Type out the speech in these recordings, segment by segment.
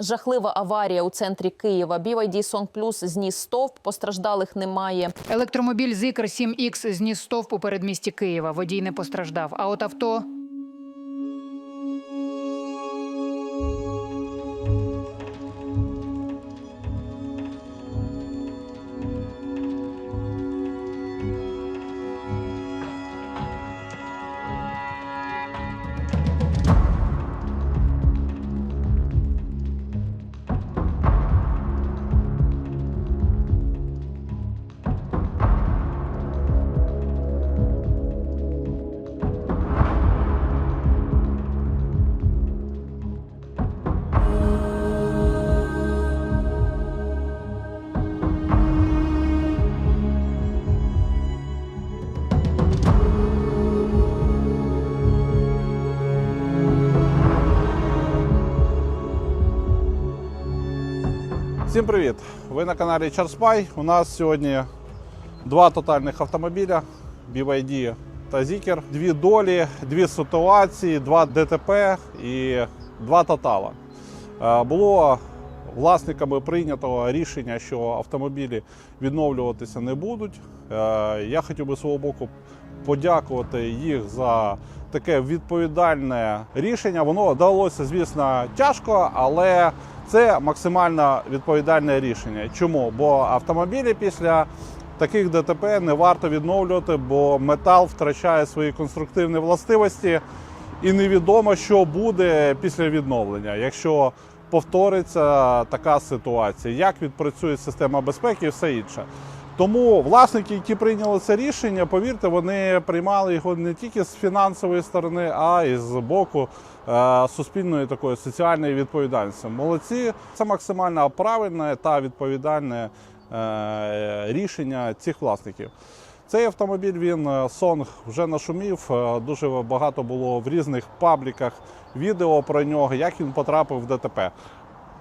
Жахлива аварія у центрі Києва. BYD Song Plus зніс стовп, постраждалих немає. Електромобіль Zikr 7X зніс стовп у передмісті Києва. Водій не постраждав. А от авто Всім привіт! Ви на каналі CharSpy. У нас сьогодні два тотальних автомобіля BYD та Zikr. Дві долі, дві ситуації, два ДТП і два тотала. Е, Було власниками прийнято рішення, що автомобілі відновлюватися не будуть. Е, Я хотів би свого боку подякувати їх за таке відповідальне рішення. Воно далося, звісно, тяжко, але це максимально відповідальне рішення. Чому? Бо автомобілі після таких ДТП не варто відновлювати, бо метал втрачає свої конструктивні властивості, і невідомо, що буде після відновлення, якщо повториться така ситуація, як відпрацює система безпеки і все інше. Тому власники, які прийняли це рішення, повірте, вони приймали його не тільки з фінансової сторони, а й з боку е, суспільної такої соціальної відповідальності. Молодці, це максимально правильне та відповідальне е, рішення цих власників. Цей автомобіль він е, Сонг вже нашумів. е, Дуже багато було в різних пабліках відео про нього, як він потрапив в ДТП.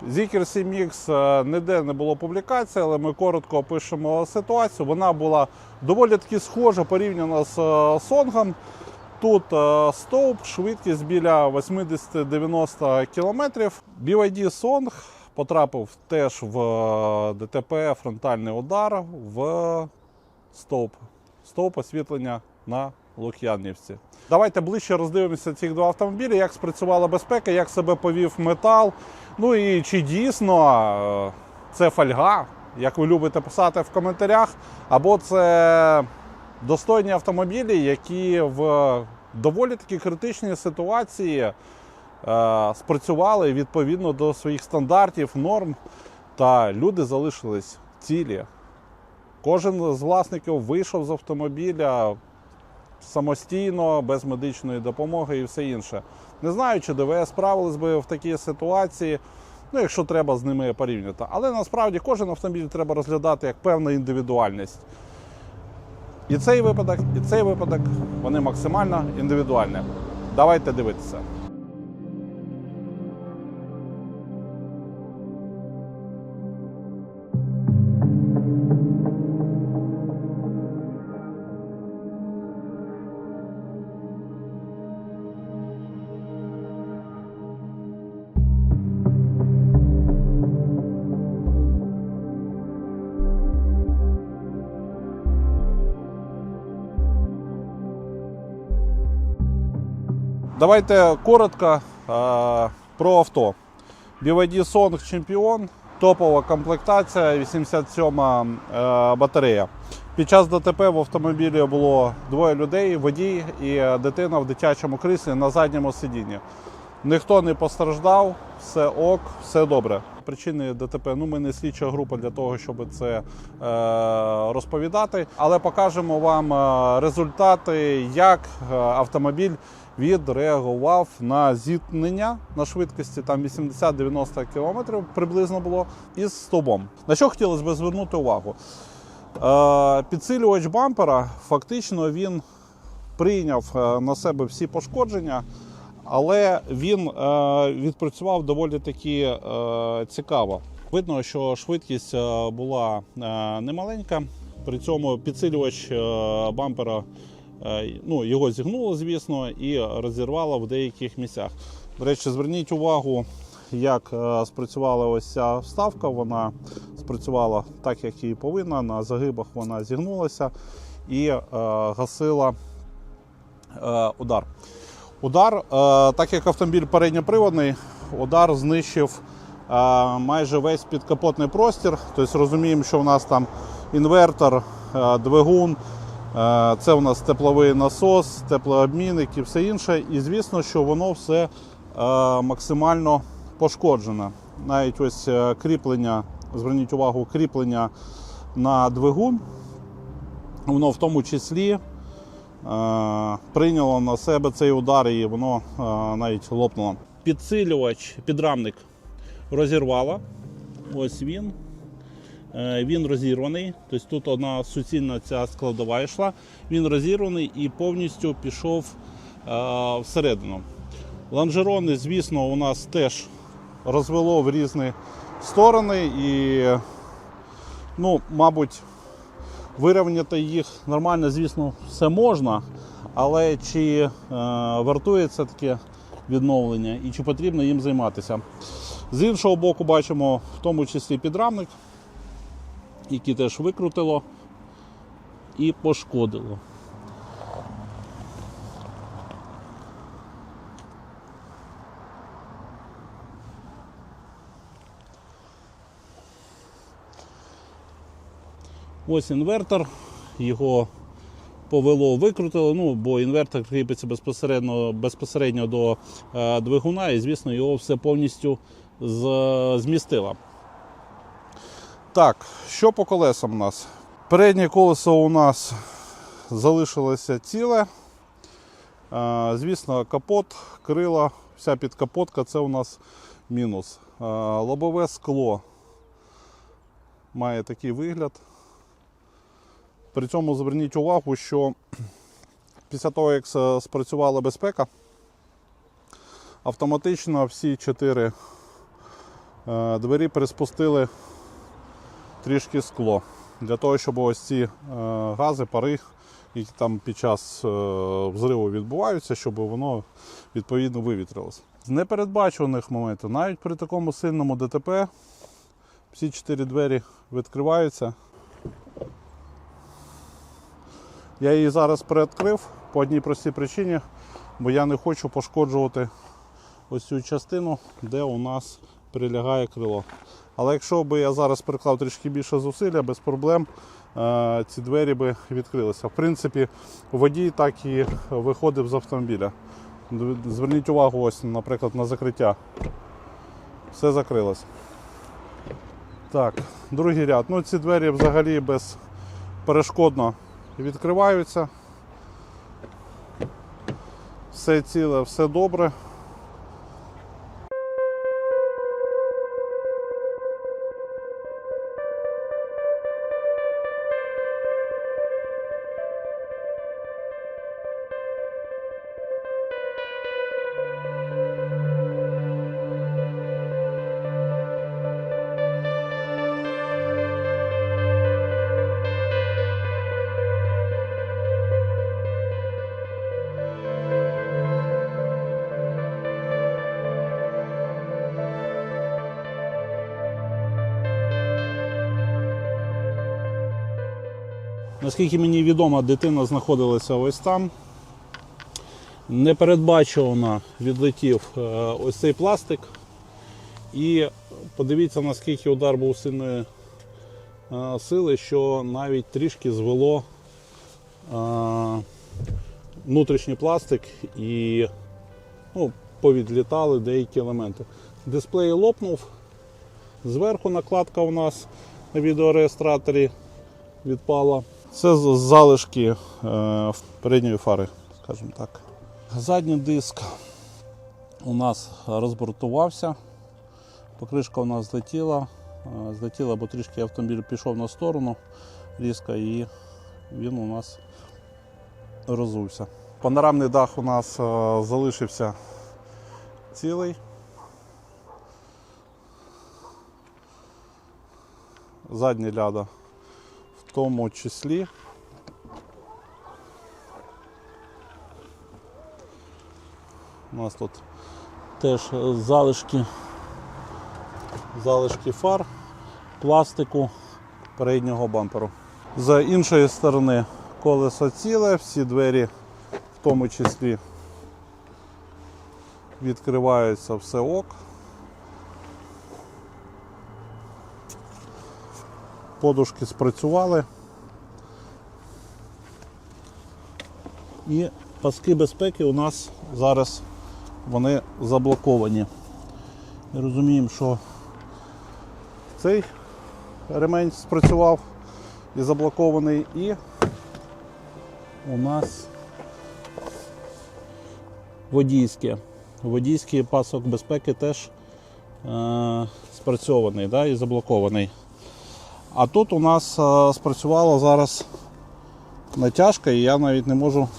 Zikr 7X е, ніде не було публікації, але ми коротко опишемо ситуацію. Вона була доволі таки схожа порівняно з е, Сонгом. Тут е, стовп, швидкість біля 80-90 км. BYD Song потрапив теж в ДТП фронтальний удар в стовп. Стовп освітлення на Лук'янівці. Давайте ближче роздивимося цих два автомобілі, як спрацювала безпека, як себе повів метал. Ну і чи дійсно е, це фольга, як ви любите писати в коментарях, або це достойні автомобілі, які в доволі таки критичній ситуації е, спрацювали відповідно до своїх стандартів, норм, та люди залишились цілі. Кожен з власників вийшов з автомобіля самостійно, без медичної допомоги і все інше. Не знаю, чи ДВС справились би в такій ситуації, ну якщо треба з ними порівняти. Але насправді кожен автомобіль треба розглядати як певна індивідуальність. І цей випадок, і цей випадок вони максимально індивідуальні. Давайте дивитися. Давайте коротко е, про авто. BYD Song чемпіон, топова комплектація, 87 е, батарея. Під час ДТП в автомобілі було двоє людей, водій і дитина в дитячому кріслі на задньому сидінні. Ніхто не постраждав, все ок, все добре. Причини ДТП, ну ми не слідча група для того, щоб це е, розповідати, але покажемо вам е, результати, як автомобіль відреагував на зіткнення на швидкості там 80-90 км приблизно було із стовбом. На що хотілося б звернути увагу? Е, підсилювач бампера фактично він прийняв е, на себе всі пошкодження, але він е, відпрацював доволі таки цікаво. Видно, що швидкість була немаленька. При цьому підсилювач бампера ну, його зігнуло, звісно, і розірвало в деяких місцях. До речі, зверніть увагу, як е, спрацювала ось ця вставка. Вона спрацювала так, як і повинна. На загибах вона зігнулася і е, гасила е, удар. Удар, е, так як автомобіль передньоприводний, удар знищив е, майже весь підкапотний простір. Тобто розуміємо, що в нас там інвертор, е, двигун, е, це у нас тепловий насос, теплообмінник і все інше. І звісно, що воно все е, максимально пошкоджене. Навіть ось е, кріплення, зверніть увагу, кріплення на двигун, воно в тому числі е, прийняло на себе цей удар і воно навіть лопнуло. Підсилювач, підрамник розірвало. Ось він. Е, Він розірваний. Тобто тут одна суцільна ця складова йшла. Він розірваний і повністю пішов е, всередину. Лонжерони, звісно, у нас теж розвело в різні сторони і, ну, мабуть, вирівняти їх нормально, звісно, все можна, але чи е, вартує це таке відновлення і чи потрібно їм займатися? З іншого боку, бачимо в тому числі підрамник, який теж викрутило і пошкодило. Ось інвертор, його повело, викрутило, ну, бо інвертор кріпиться безпосередньо, безпосередньо до е, двигуна, і, звісно, його все повністю з- змістило. Так, що по колесам у нас? Переднє колесо у нас залишилося ціле. Е, Звісно, капот, крила, вся підкапотка це у нас мінус. Е, Лобове скло має такий вигляд. При цьому зверніть увагу, що після того, як спрацювала безпека, автоматично всі чотири е, двері приспустили трішки скло. Для того, щоб ось ці е, гази, пари, які там під час е, взриву відбуваються, щоб воно відповідно вивітрилося. З непередбачуваних моментів, навіть при такому сильному ДТП, всі чотири двері відкриваються. Я її зараз приоткрив по одній простій причині, бо я не хочу пошкоджувати ось цю частину, де у нас прилягає крило. Але якщо б я зараз приклав трішки більше зусилля, без проблем е, ці двері би відкрилися. В принципі, водій так і виходив з автомобіля. Зверніть увагу, ось, наприклад, на закриття. Все закрилось. Так, другий ряд. Ну, ці двері взагалі безперешкодно відкриваються. Все ціле, все добре. Наскільки мені відомо, дитина знаходилася ось там. Непередбачувано відлетів е, ось цей пластик. І подивіться, наскільки удар був сильної е, сили, що навіть трішки звело е, внутрішній пластик і ну, повідлітали деякі елементи. Дисплей лопнув. Зверху накладка у нас на відеореєстраторі відпала. Це залишки е, передньої фари, скажімо так. Задній диск у нас розбортувався. Покришка у нас злетіла. Е, Злетіла, бо трішки автомобіль пішов на сторону різко і він у нас розувся. Панорамний дах у нас е, залишився цілий. Задня ляда тому числі. У нас тут теж залишки залишки фар, пластику переднього бамперу. З іншої сторони колесо ціле, всі двері, в тому числі, відкриваються все ок. Подушки спрацювали. І паски безпеки у нас зараз вони заблоковані. Ми розуміємо, що цей ремень спрацював і заблокований, і у нас водійське. Водійський пасок безпеки теж е, спрацьований да, і заблокований. А тут у нас е, спрацювала зараз натяжка, і я навіть не можу.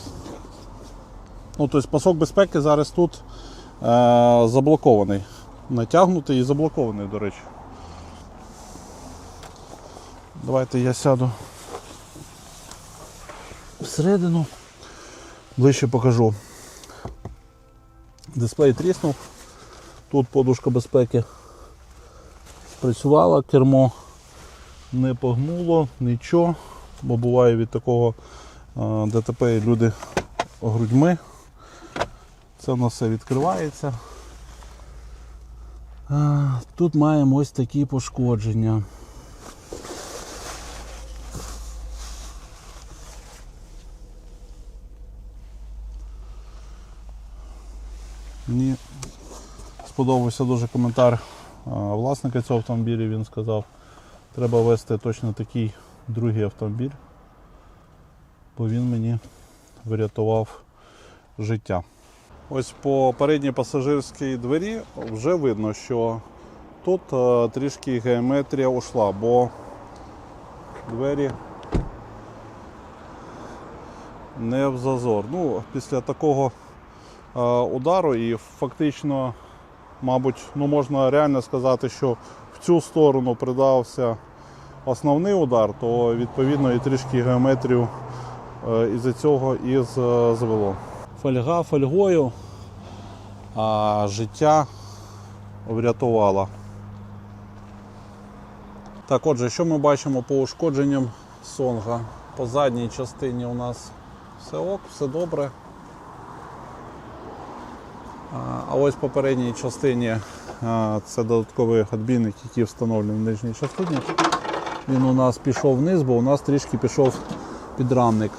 Ну, тобто пасок безпеки зараз тут е, заблокований. Натягнутий і заблокований, до речі. Давайте я сяду всередину. Ближче покажу. Дисплей тріснув. Тут подушка безпеки спрацювала, кермо не погнуло, нічого, бо буває від такого е, ДТП люди грудьми. Це нас все відкривається. Е, Тут маємо ось такі пошкодження. Мені сподобався дуже коментар власника цього автомобіля. Він сказав, треба вести точно такий другий автомобіль, бо він мені врятував життя. Ось по передній пасажирській двері вже видно, що тут е, трішки геометрія ушла, бо двері не в зазор. Ну, після такого е, удару і фактично, мабуть, ну можна реально сказати, що цю сторону придався основний удар, то відповідно і трішки геометрію е, із-за цього і звело. Фольга фольгою, а життя врятувала. Так, отже, що ми бачимо по ушкодженням сонга? По задній частині у нас все ок, все добре. А ось по передній частині це додатковий отбійник, який встановлений в нижній частині. Він у нас пішов вниз, бо у нас трішки пішов підрамник.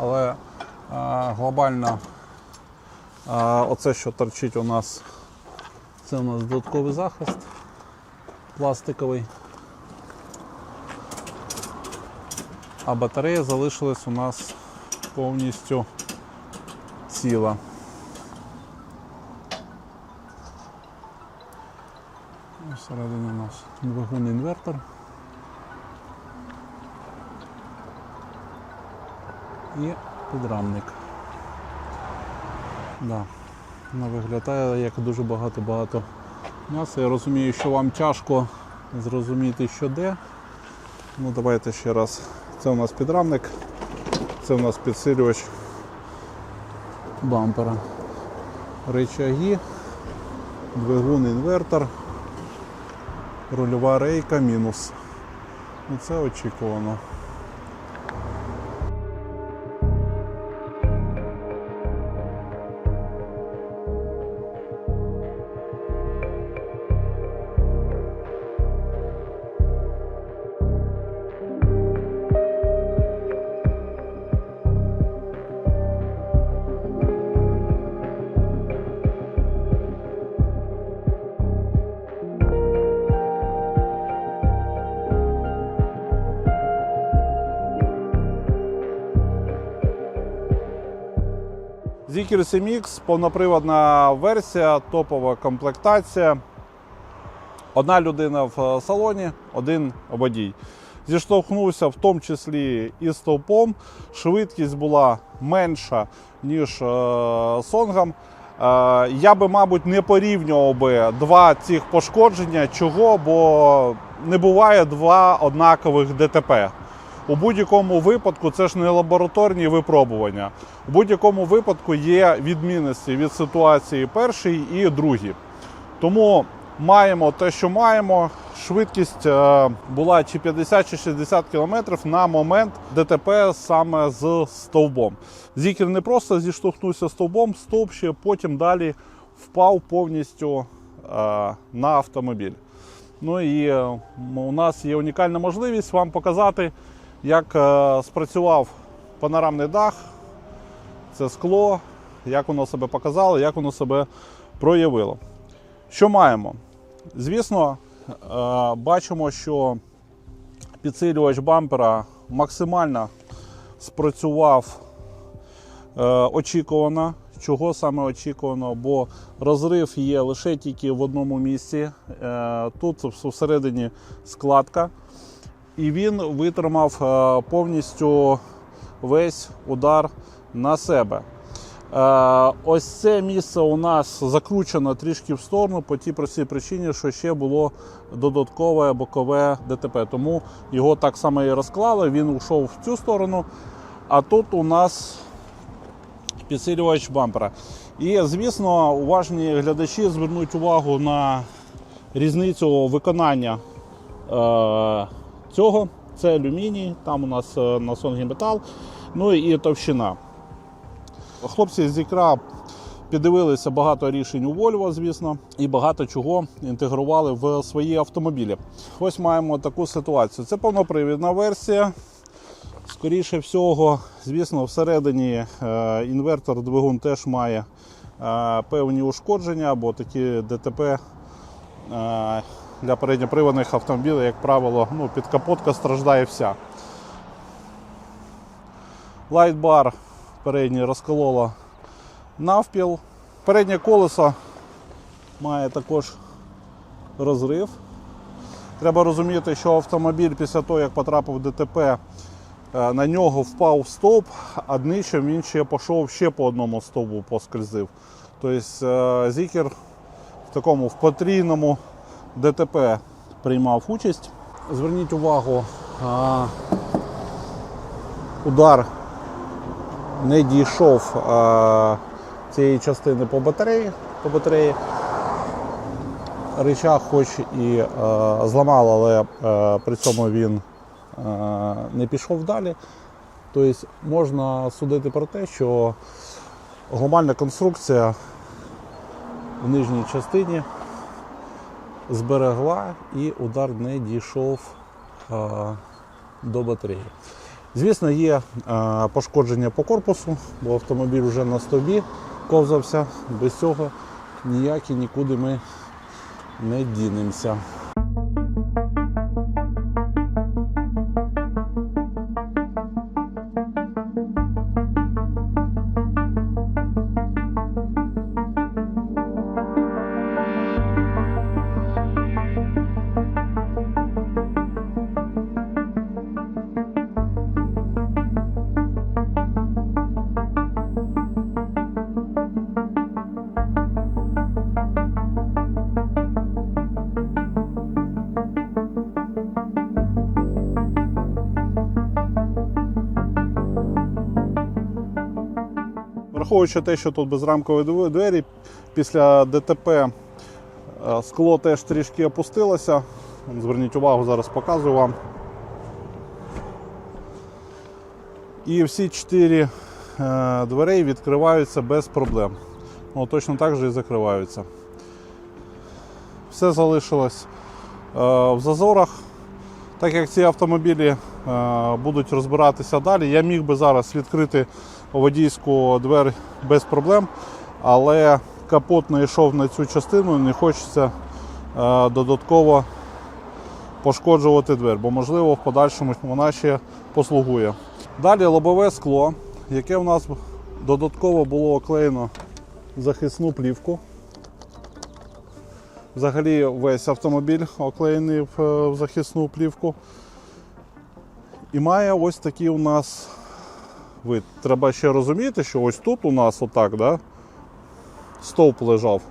Але глобально оце, що торчить у нас, це у нас додатковий захист пластиковий. А батарея залишилась у нас повністю ціла. Двигун інвертор. І підрамник. Да. Вона виглядає як дуже багато-багато м'яса. Я розумію, що вам тяжко зрозуміти, що де. Ну давайте ще раз. Це у нас підрамник, це у нас підсилювач бампера. Речаги, двигун інвертор, рульова рейка мінус. Ну, Це очікувано. Zikr 7X, повноприводна версія, топова комплектація. Одна людина в е, салоні, один водій. Зіштовхнувся в тому числі і стовпом. Швидкість була менша, ніж е, сонгом. Е, я би, мабуть, не порівнював би два цих пошкодження. Чого? Бо не буває два однакових ДТП. У будь-якому випадку це ж не лабораторні випробування. У будь-якому випадку є відмінності від ситуації першої і другій. Тому маємо те, що маємо. Швидкість е, була чи 50, чи 60 км на момент ДТП саме з стовбом. Зікер не просто зіштовхнувся стовбом, стовп ще потім далі впав повністю е, на автомобіль. Ну і е, у нас є унікальна можливість вам показати, як е, спрацював панорамний дах, це скло, як воно себе показало, як воно себе проявило. Що маємо? Звісно, е, бачимо, що підсилювач бампера максимально спрацював е, очікувано. Чого саме очікувано? Бо розрив є лише тільки в одному місці. Тут всередині складка. І він витримав е, повністю весь удар на себе. Е, Ось це місце у нас закручено трішки в сторону по тій простій причині, що ще було додаткове бокове ДТП. Тому його так само і розклали. Він ушов в цю сторону. А тут у нас підсилювач бампера. І, звісно, уважні глядачі звернуть увагу на різницю виконання е, цього. Це алюміній, там у нас на сонгі метал, ну і товщина. Хлопці з ікра піддивилися багато рішень у Volvo, звісно, і багато чого інтегрували в свої автомобілі. Ось маємо таку ситуацію. Це повнопривідна версія. Скоріше всього, звісно, всередині е, інвертор двигун теж має е, певні ушкодження, бо такі ДТП е, для передньоприводних автомобілів, як правило, ну, підкапотка страждає вся. Лайтбар передній розкололо навпіл. Переднє колесо має також розрив. Треба розуміти, що автомобіль після того, як потрапив в ДТП, е, на нього впав стовп, а днищем він ще пішов ще по одному стовбу поскользив. Тобто е, Зікер в такому в потрійному ДТП приймав участь. Зверніть увагу, удар не дійшов цієї частини по батареї. По батареї. Рычаг хоч і зламав, але при цьому він не пішов далі. Тобто можна судити про те, що глобальна конструкція в нижній частині зберегла і удар не дійшов е, до батареї. Звісно, є е, пошкодження по корпусу, бо автомобіль вже на стобі ковзався. Без цього ніякі нікуди ми не дінемося. Враховуючи те, що тут безрамкові дв- двері, після ДТП е, скло теж трішки опустилося. Зверніть увагу, зараз показую вам. І всі чотири е, дверей відкриваються без проблем. Ну, точно так же і закриваються. Все залишилось е, в зазорах. Так як ці автомобілі будуть розбиратися далі, я міг би зараз відкрити водійську двері без проблем, але капот не йшов на цю частину, не хочеться е, додатково пошкоджувати двері, бо можливо в подальшому вона ще послугує. Далі лобове скло, яке у нас додатково було оклеєно захисну плівку. Взагалі весь автомобіль оклеєний в, е, захисну плівку. І має ось такий у нас вид. Треба ще розуміти, що ось тут у нас отак, да, стовп лежав.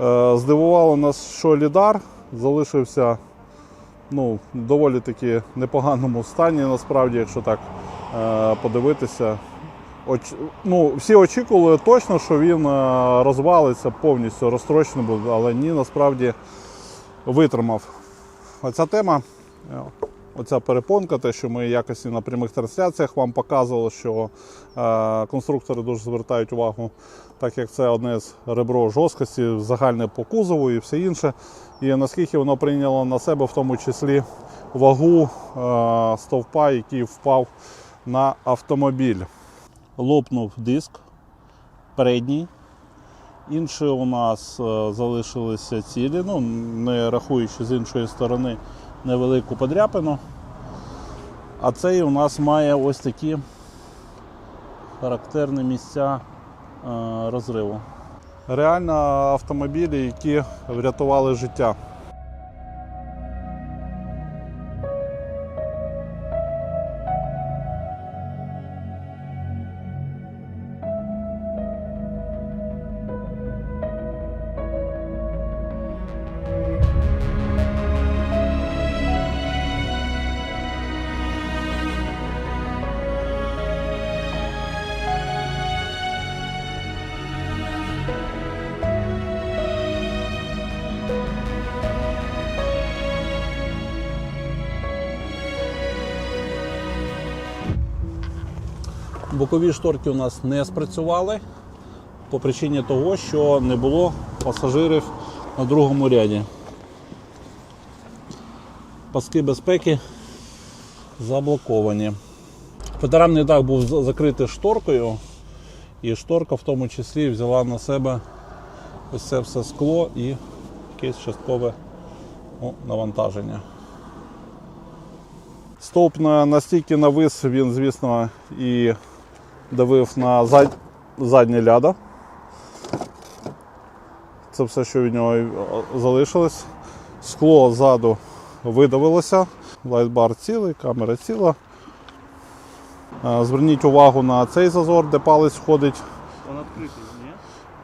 Е, здивувало нас, що лідар залишився ну, доволі таки непоганому стані, насправді, якщо так е, подивитися. оч- ну, всі очікували точно, що він е, розвалиться повністю, розтрощений буде, але ні, насправді витримав. Оця тема, е, оця перепонка, те, що ми якось на прямих трансляціях вам показували, що е, конструктори дуже звертають увагу, так як це одне з ребро жорсткості, загальне по кузову і все інше. І наскільки воно прийняло на себе, в тому числі вагу е, стовпа, який впав на автомобіль. Лопнув диск передній. Інші у нас е, залишилися цілі, ну, не рахуючи з іншої сторони невелику подряпину. А цей у нас має ось такі характерні місця е, розриву. Реально автомобілі, які врятували життя. Бокові шторки у нас не спрацювали по причині того, що не було пасажирів на другому ряді. Паски безпеки заблоковані. Фоторамний дах був закритий шторкою, і шторка в тому числі взяла на себе ось це все скло і якесь часткове ну, навантаження. Стовп на- настільки навис, він, звісно, і давив на зад... заднє ляда. Це все, що від нього залишилось. Скло ззаду видавилося, лайтбар цілий, камера ціла. Е, Зверніть увагу на цей зазор, де палець входить. Он открытый,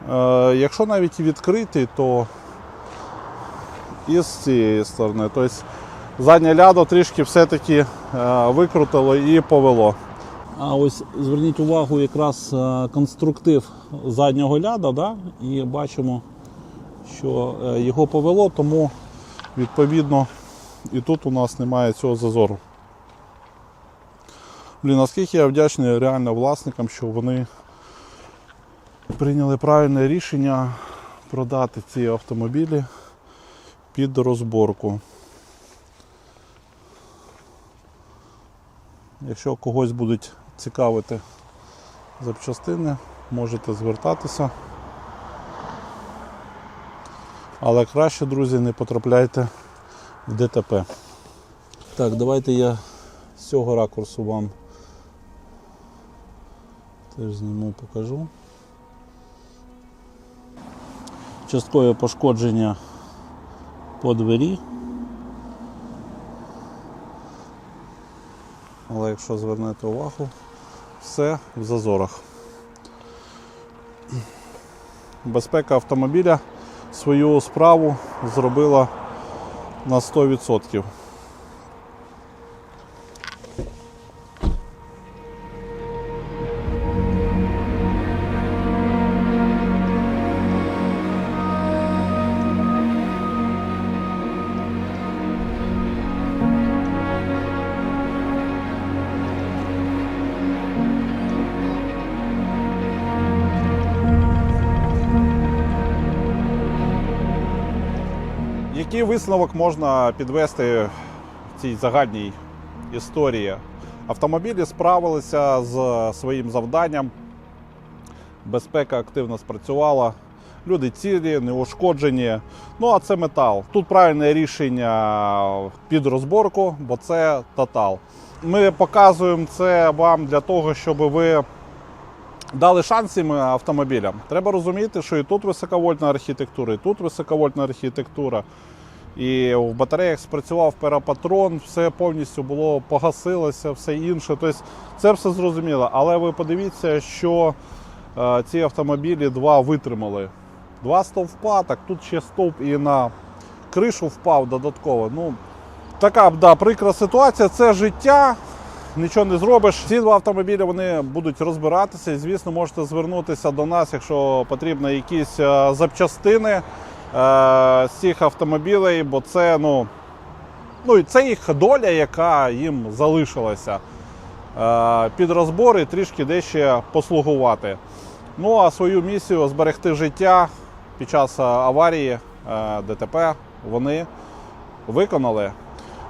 не? Е, Якщо навіть і відкритий, то і з цієї сторони. Тобто заднє лядо трішки все-таки е, викрутило і повело. А ось зверніть увагу якраз е, конструктив заднього ляда, да? і бачимо, що е, його повело, тому відповідно і тут у нас немає цього зазору. Блін, наскільки я вдячний реально власникам, що вони прийняли правильне рішення продати ці автомобілі під розборку. Якщо когось будуть цікавити запчастини, можете звертатися. Але краще, друзі, не потрапляйте в ДТП. Так, давайте я з цього ракурсу вам теж зніму, покажу. Часткове пошкодження по двері. Але якщо звернете увагу, все в зазорах. Безпека автомобіля свою справу зробила на 100%. Який висновок можна підвести в цій загальній історії? Автомобілі справилися з своїм завданням, безпека активно спрацювала, люди цілі, неушкоджені. Ну а це метал. Тут правильне рішення під розборку, бо це тотал. Ми показуємо це вам для того, щоб ви дали шанс цим автомобілям. Треба розуміти, що і тут високовольтна архітектура, і тут високовольтна архітектура. І в батареях спрацював перапатрон, все повністю було погасилося, все інше. Тобто це все зрозуміло. Але ви подивіться, що е, ці автомобілі два витримали. Два стовпа, так тут ще стовп і на кришу впав додатково. Ну, така да, прикра ситуація, це життя. нічого не зробиш. Ці два автомобілі вони будуть розбиратися. І, звісно, можете звернутися до нас, якщо потрібні якісь е, запчастини з цих автомобілей, бо це ну, ну, це їх доля, яка їм залишилася. Е, Під розбори трішки дещо послугувати. Ну а свою місію зберегти життя під час е, аварії е, ДТП вони виконали.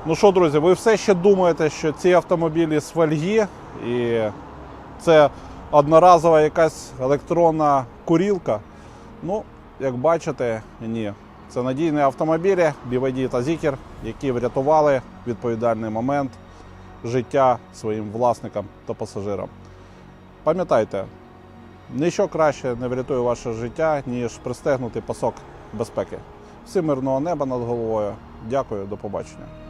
Ну що, друзі, ви все ще думаєте, що ці автомобілі з фольги і це одноразова якась електронна курілка? Ну, як бачите, ні. Це надійні автомобілі BYD та Zikr, які врятували відповідальний момент життя своїм власникам та пасажирам. Пам'ятайте, нічого краще не врятує ваше життя, ніж пристегнути пасок безпеки. Всім мирного неба над головою. Дякую, до побачення.